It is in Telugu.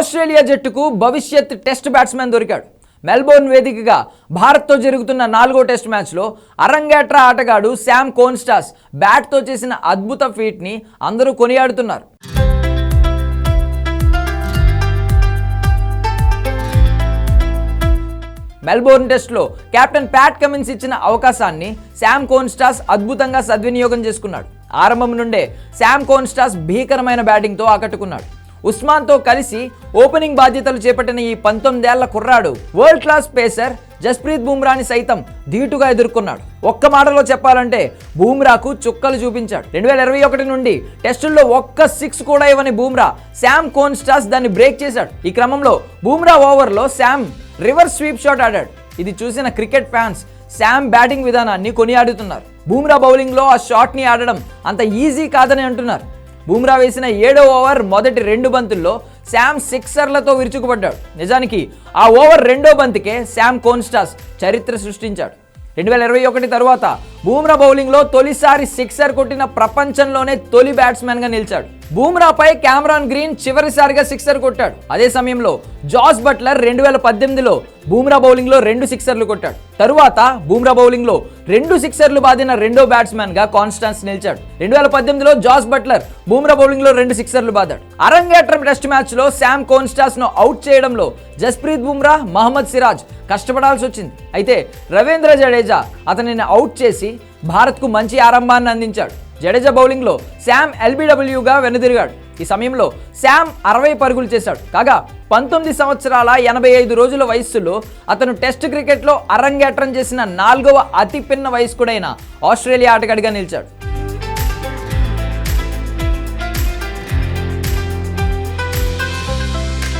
ఆస్ట్రేలియా జట్టుకు భవిష్యత్ టెస్ట్ బ్యాట్స్మెన్ దొరికాడు. మెల్బోర్న్ వేదికగా భారత్తో జరుగుతున్న నాలుగో టెస్ట్ మ్యాచ్లో అరంగేట్రా ఆటగాడు శామ్ కోన్స్టాస్ బ్యాట్తో చేసిన అద్భుత ఫీట్ని అందరూ కొనియాడుతున్నారు. మెల్బోర్న్ టెస్ట్లో కెప్టెన్ ప్యాట్ కమిన్స్ ఇచ్చిన అవకాశాన్ని శామ్ కోన్స్టాస్ అద్భుతంగా సద్వినియోగం చేసుకున్నాడు. ఆరంభం నుండే శామ్ కోన్స్టాస్ భీకరమైన బ్యాటింగ్తో ఆకట్టుకున్నాడు. ఉస్మాన్తో కలిసి ఓపెనింగ్ బాధ్యతలు చేపట్టిన ఈ పంతొమ్మిదేళ్ళ కుర్రాడు వరల్డ్ క్లాస్ పేసర్ జస్ప్రీత్ బుమ్రాని సైతం ధీటుగా ఎదుర్కొన్నాడు. ఒక్క మాటలో చెప్పాలంటే బూమ్రాకు చుక్కలు చూపించాడు. రెండు వేల ఇరవై ఒకటి నుండి టెస్టుల్లో ఒక్క సిక్స్ కూడా ఇవ్వని బూమ్రా శామ్ కోన్స్టాస్ దాన్ని బ్రేక్ చేశాడు. ఈ క్రమంలో బూమ్రా ఓవర్లో శామ్ రివర్స్ స్వీప్ షాట్ ఆడాడు. ఇది చూసిన క్రికెట్ ఫ్యాన్స్ శామ్ బ్యాటింగ్ విధానాన్ని కొనియాడుతున్నారు. బూమ్రా బౌలింగ్లో ఆ షాట్ని ఆడడం అంత ఈజీ కాదని అంటున్నారు. బూమ్రా వేసిన ఏడో ఓవర్ మొదటి రెండు బంతుల్లో శామ్ సిక్సర్లతో విరుచుకుపడ్డాడు. నిజానికి ఆ ఓవర్ రెండో బంతికే శామ్ కోన్స్టాస్ చరిత్ర సృష్టించాడు. రెండు వేల ఇరవై ఒకటి తరువాత బూమ్రా బౌలింగ్లో తొలిసారి సిక్సర్ కొట్టిన ప్రపంచంలోనే తొలి బ్యాట్స్మెన్గా నిలిచాడు. బూమ్రాపై కెమెరాన్ గ్రీన్ చివరిసారిగా సిక్సర్ కొట్టాడు. అదే సమయంలో జాస్ బట్లర్ రెండు వేల పద్దెనిమిదిలో బూమ్రా బౌలింగ్లో రెండు సిక్సర్లు కొట్టాడు. తరువాత బూమ్రా బౌలింగ్లో రెండు సిక్సర్లు బాదిన రెండో బ్యాట్స్మెన్గా కాన్స్టాన్స్ నిలిచాడు. రెండు వేల పద్దెనిమిదిలో జాస్ బట్లర్ బూమ్రా బౌలింగ్లో రెండు సిక్సర్లు బాదాడు. అరంగేట్రం టెస్ట్ మ్యాచ్లో శామ్ కాన్స్టాన్స్ను అవుట్ చేయడంలో జస్ప్రీత్ బుమ్రా మహమ్మద్ సిరాజ్ కష్టపడాల్సి వచ్చింది అయితే రవీంద్ర జడేజా అతనిని అవుట్ చేసి భారత్కు మంచి ఆరంభాన్ని అందించాడు. జడేజా బౌలింగ్లో శామ్ ఎల్బిడబ్ల్యూగా వెనుదిరిగాడు. ఈ సమయంలో శామ్ అరవై పరుగులు చేశాడు. కాగా పంతొమ్మిది సంవత్సరాల ఎనభై ఐదు రోజుల వయస్సులో అతను టెస్ట్ క్రికెట్లో అరంగేట్రం చేసిన నాలుగవ అతి పిన్న వయస్కుడైన ఆస్ట్రేలియా ఆటగాడిగా నిలిచాడు.